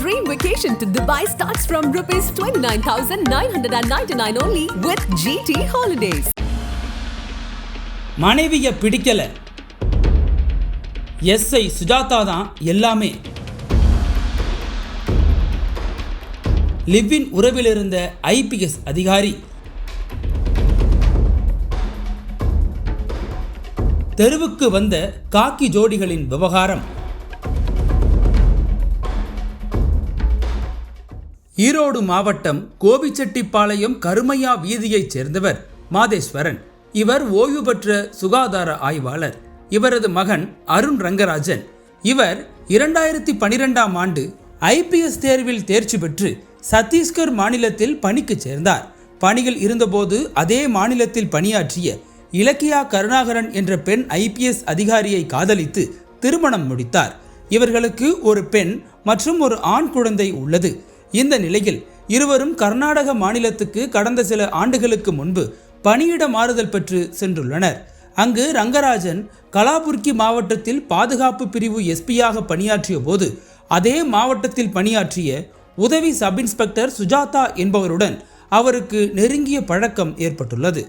dream vacation to Dubai starts from rupees 29,999 only with GT Holidays. மனைவிய பிடிக்கல. SI Sujatha தான் எல்லாமே. லிவ்வின் உறவில் இருந்த ஐபிஎஸ் அதிகாரி. தெருவுக்கு வந்த காக்கி ஜோடிகளின் விவகாரம். ஈரோடு மாவட்டம் கோபிச்செட்டிப்பாளையம் கருமையா வீதியைச் சேர்ந்தவர் மாதேஸ்வரன். இவர் ஓய்வு பெற்ற சுகாதார ஆய்வாளர். இவரது மகன் அருண் ரங்கராஜன். இவர் இரண்டாயிரத்தி பனிரெண்டாம் ஆண்டு ஐபிஎஸ் தேர்வில் தேர்ச்சி பெற்று சத்தீஸ்கர் மாநிலத்தில் பணிக்கு சேர்ந்தார். பணியில் இருந்தபோது அதே மாநிலத்தில் பணியாற்றிய இலக்கியா கருணாகரன் என்ற பெண் ஐபிஎஸ் அதிகாரியை காதலித்து திருமணம் முடித்தார். இவர்களுக்கு ஒரு பெண் மற்றும் ஒரு ஆண் குழந்தை உள்ளது. இந்த நிலையில் இருவரும் கர்நாடக மாநிலத்துக்கு கடந்த சில ஆண்டுகளுக்கு முன்பு பணியிட மாறுதல் பெற்று சென்றுள்ளனர். அங்கு ரங்கராஜன் கலாபுர்கி மாவட்டத்தில் பாதுகாப்பு பிரிவு எஸ்பியாக பணியாற்றிய போது அதே மாவட்டத்தில் பணியாற்றிய உதவி சப் இன்ஸ்பெக்டர் சுஜாதா என்பவருடன் அவருக்கு நெருங்கிய பழக்கம் ஏற்பட்டுள்ளது.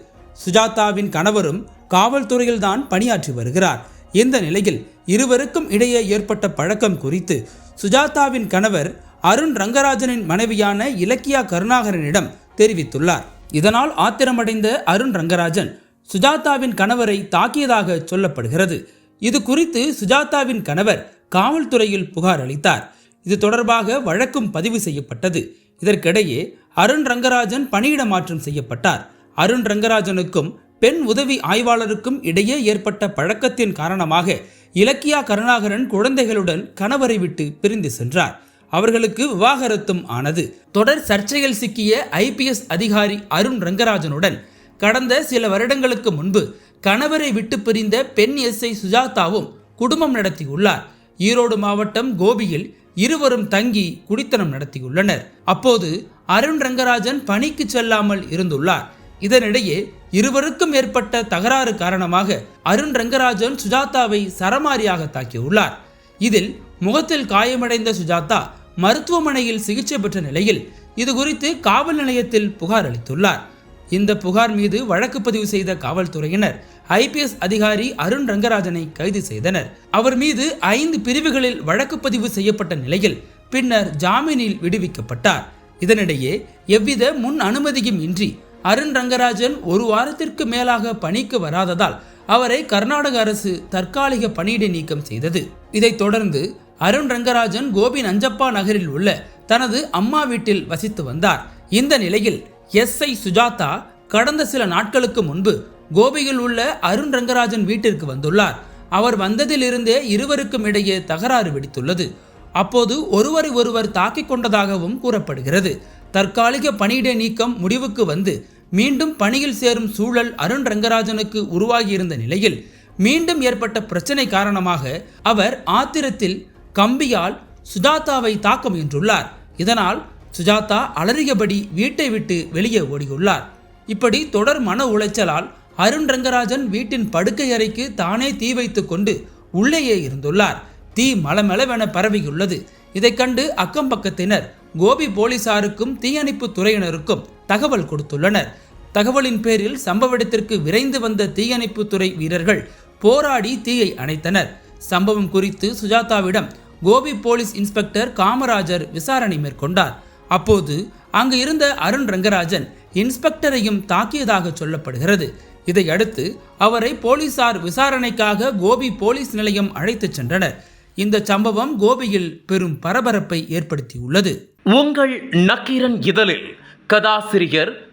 சுஜாதாவின் கணவரும் காவல்துறையில்தான் பணியாற்றி வருகிறார். இந்த நிலையில் இருவருக்கும் இடையே ஏற்பட்ட பழக்கம் குறித்து சுஜாதாவின் கணவர் அருண் ரங்கராஜனின் மனைவியான இலக்கியா கருணாகரனிடம் தெரிவித்துள்ளார். இதனால் ஆத்திரமடைந்த அருண் ரங்கராஜன் சுஜாதாவின் கணவரை தாக்கியதாக சொல்லப்படுகிறது. இது குறித்து சுஜாதாவின் கணவர் காவல்துறையில் புகார் அளித்தார். இது தொடர்பாக வழக்கும் பதிவு செய்யப்பட்டது. இதற்கிடையே அருண் ரங்கராஜன் பணியிட மாற்றம் செய்யப்பட்டார். அருண் ரங்கராஜனுக்கும் பெண் உதவி ஆய்வாளருக்கும் இடையே ஏற்பட்ட பழக்கத்தின் காரணமாக இலக்கியா கருணாகரன் குழந்தைகளுடன் கணவரை விட்டு பிரிந்து சென்றார். அவர்களுக்கு விவாகரத்தும் ஆனது. தொடர் சர்ச்சையில் சிக்கிய ஐபிஎஸ் அதிகாரி அருண் ரங்கராஜனுடன் கடந்த சில வருடங்களுக்கு முன்பு கணவரை விட்டு பிரிந்த பெண் எஸ்ஐ சுஜாதாவும் குடும்பம் நடத்தியுள்ளார். ஈரோடு மாவட்டம் கோபியில் இருவரும் தங்கி குடித்தனம் நடத்தியுள்ளனர். அப்போது அருண் ரங்கராஜன் பணிக்கு செல்லாமல் இருந்துள்ளார். இதனிடையே இருவருக்கும் ஏற்பட்ட தகராறு காரணமாக அருண் ரங்கராஜன் சுஜாதாவை சரமாரியாக தாக்கியுள்ளார். இதில் முகத்தில் காயமடைந்த சுஜாதா மருத்துவமனையில் சிகிச்சை பெற்ற நிலையில் இதுகுறித்து காவல் நிலையத்தில் புகார் அளித்துள்ளார். இந்த புகார் மீது வழக்கு பதிவு செய்த காவல்துறையினர் ஐபிஎஸ் அதிகாரி அருண் ரங்கராஜனை கைது செய்தனர். அவர் மீது ஐந்து பிரிவுகளில் வழக்கு பதிவு செய்யப்பட்ட நிலையில் பின்னர் ஜாமீனில் விடுவிக்கப்பட்டார். இதனிடையே எவ்வித முன் அனுமதியும் இன்றி அருண் ரங்கராஜன் ஒரு வாரத்திற்கு மேலாக பணிக்கு வராததால் அவரை கர்நாடக அரசு தற்காலிக பணியிடை நீக்கம் செய்தது. இதைத் தொடர்ந்து அருண் ரங்கராஜன் கோபி நஞ்சப்பா நகரில் உள்ள தனது அம்மா வீட்டில் வசித்து வந்தார். இந்த நிலையில் எஸ்ஐ சுஜாதா கடந்த சில நாட்களுக்கு முன்பு கோபியில் உள்ள அருண் ரங்கராஜன் வீட்டிற்கு வந்துள்ளார். அவர் வந்ததிலிருந்தே இருவருக்கும் இடையே தகராறு வெடித்துள்ளது. அப்போது ஒருவரை ஒருவர் தாக்கிக் கொண்டதாகவும் கூறப்படுகிறது. தற்காலிக பணியிட நீக்கம் முடிவுக்கு வந்து மீண்டும் பணியில் சேரும் சூழல் அருண் ரங்கராஜனுக்கு உருவாகியிருந்த நிலையில் மீண்டும் ஏற்பட்ட பிரச்சனை காரணமாக அவர் ஆத்திரத்தில் கம்பியால் சுஜாதாவை தாக்க முயன்றுள்ளார் இதனால் சுஜாதா அலறியபடி வீட்டை விட்டு வெளியே ஓடியுள்ளார். இப்படி தொடர் மன உளைச்சலால் அருண் ரங்கராஜன் வீட்டின் படுக்கை அறைக்கு தானே தீ வைத்து கொண்டு உள்ளேயே இருந்துள்ளார். தீ மலமளவென பரவியுள்ளது. இதைக் கண்டு அக்கம் பக்கத்தினர் கோபி போலீசாருக்கும் தீயணைப்பு துறையினருக்கும் தகவல் கொடுத்துள்ளனர். தகவலின் பேரில் சம்பவ இடத்திற்கு விரைந்து வந்த தீயணைப்பு துறை வீரர்கள் போராடி தீயை அணைத்தனர். சம்பவம் குறித்து சுஜாதாவிடம் கோபி போலீஸ் இன்ஸ்பெக்டர் காமராஜர் விசாரணை மேற்கொண்டார். அப்போது அங்கு இருந்த அருண் ரங்கராஜன் இன்ஸ்பெக்டரையும் தாக்கியதாக சொல்லப்படுகிறது. இதையடுத்து அவரை போலீசார் விசாரணைக்காக கோபி போலீஸ் நிலையம் அழைத்துச் சென்றனர். இந்த சம்பவம் கோபியில் பெரும் பரபரப்பை ஏற்படுத்தியுள்ளது. உங்கள் நக்கீரன் இதழில் கதாசிரியர்